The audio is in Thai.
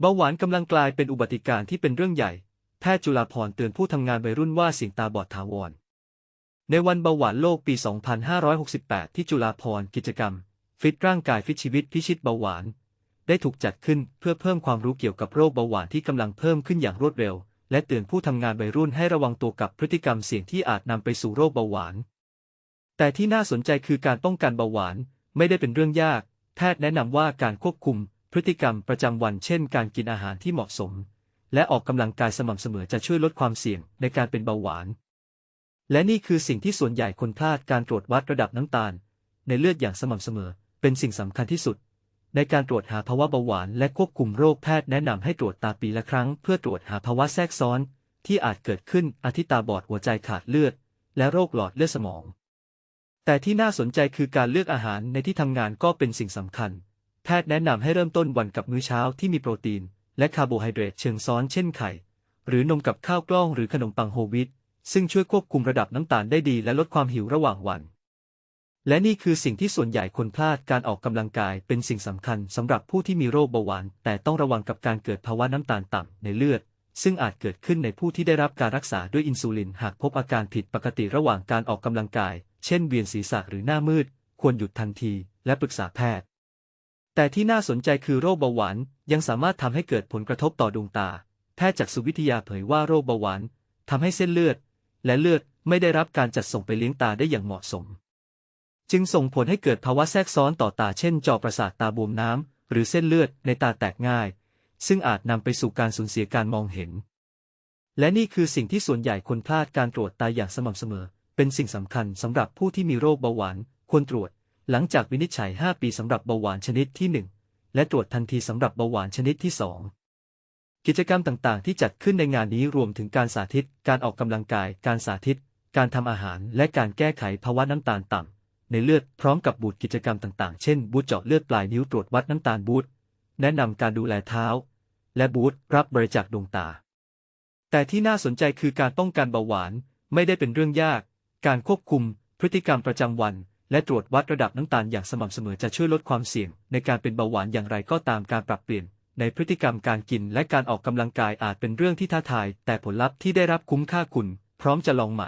เบาหวานกำลังกลายเป็นอุบัติการ์ที่เป็นเรื่องใหญ่ แพทย์จุฬาภรณ์เตือนผู้ทำงานวัยรุ่นว่าสี่งตาบอดถาวร ในวันเบาหวานโลกปี 2568 ที่จุฬาภรณ์กิจกรรม ฟิตร่างกายฟิตชีวิตพิชิตเบาหวาน ได้ถูกจัดขึ้นเพื่อเพิ่มความรู้เกี่ยวกับโรคเบาหวานที่กำลังเพิ่มขึ้นอย่างรวดเร็ว และเตือนผู้ทำงานวัยรุ่นให้ระวังตัวกับพฤติกรรมเสี่ยงที่อาจนำไปสู่โรคเบาหวาน แต่ที่น่าสนใจคือการป้องกันเบาหวานไม่ได้เป็นเรื่องยาก แพทย์แนะนำว่าการควบคุม พฤติกรรมประจำวันเช่นการกินอาหารที่เหมาะสม และออกกำลังกายสม่ำเสมอจะช่วยลดความเสี่ยงในการเป็นเบาหวาน และนี่คือสิ่งที่ส่วนใหญ่คนพลาดการตรวจวัดระดับน้ำตาล ในเลือดอย่างสม่ำเสมอ เป็นสิ่งสำคัญที่สุด ในการตรวจหาภาวะเบาหวานและควบคุมโรคแพทย์แนะนำให้ตรวจตาปีละครั้ง เพื่อตรวจหาภาวะแทรกซ้อน ที่อาจเกิดขึ้นอาทิตาบอดหัวใจขาดเลือด และโรคหลอดเลือดสมอง แต่ที่น่าสนใจคือการเลือกอาหารในที่ทำงานก็เป็นสิ่งสำคัญ แพทย์แนะนำให้เริ่มต้นวันกับมื้อเช้าที่มีโปรตีน และคาร์โบไฮเดรตเชิงซ้อนเช่นไข่ หรือนมกับข้าวกล้องหรือขนมปังโฮวีตซึ่งช่วยควบคุมระดับน้ำตาลได้ดีและลดความหิวระหว่างวัน และนี่คือสิ่งที่ส่วนใหญ่คนพลาดการออกกำลังกายเป็นสิ่งสำคัญสำหรับผู้ที่มีโรคเบาหวาน แต่ต้องระวังกับการเกิดภาวะน้ำตาลต่ำในเลือด ซึ่งอาจเกิดขึ้นในผู้ที่ได้รับการรักษาด้วยอินซูลิน หากพบอาการผิดปกติระหว่างการออกกำลังกาย เช่นเวียนศีรษะหรือหน้ามืด ควรหยุดทันที และปรึกษาแพทย์ แต่ที่น่าสนใจคือโรคเบาหวานยังสามารถทำให้เกิดผลกระทบต่อดวงตา แพทย์จากสุวิทยาเผยว่าโรคเบาหวานทำให้เส้นเลือด และเลือดไม่ได้รับการจัดส่งไปเลี้ยงตาได้อย่างเหมาะสม จึงส่งผลให้เกิดภาวะแทรกซ้อนต่อตาเช่น จอประสาทตาบวมน้ำหรือเส้นเลือดในตาแตกง่าย ซึ่งอาจนำไปสู่การสูญเสียการมองเห็น และนี่คือสิ่งที่ส่วนใหญ่คนพลาดการตรวจตาอย่างสม่ำเสมอ เป็นสิ่งสำคัญสำหรับผู้ที่มีโรคเบาหวานควรตรวจ หลังจากวินิจฉัย 5 ปีสำหรับเบาหวานชนิดที่ 1 และตรวจทันทีสำหรับเบาหวานชนิดที่ 2 กิจกรรมต่างๆ ที่จัดขึ้นในงานนี้รวมถึงการสาธิต การออกกำลังกาย การสาธิต การทำอาหาร และการแก้ไขภาวะน้ำตาลต่ำในเลือดพร้อมกับบูธกิจกรรมต่างๆ เช่น บูธเจาะเลือดปลายนิ้วตรวจวัดน้ำตาลบูธแนะนำการดูแลเท้า และบูธรับบริจาคดวงตา แต่ที่น่าสนใจคือการป้องกันเบาหวานไม่ได้เป็นเรื่องยาก การควบคุมพฤติกรรมประจำวัน และตรวจวัดระดับน้ำตาลอย่างสม่ำเสมอจะช่วยลดความเสี่ยง ในการเป็นเบาหวานอย่างไรก็ตามการปรับเปลี่ยน ในพฤติกรรมการกินและการออกกำลังกายอาจเป็นเรื่องที่ท้าทาย แต่ผลลัพธ์ที่ได้รับคุ้มค่าคุณ พร้อมจะลองไหม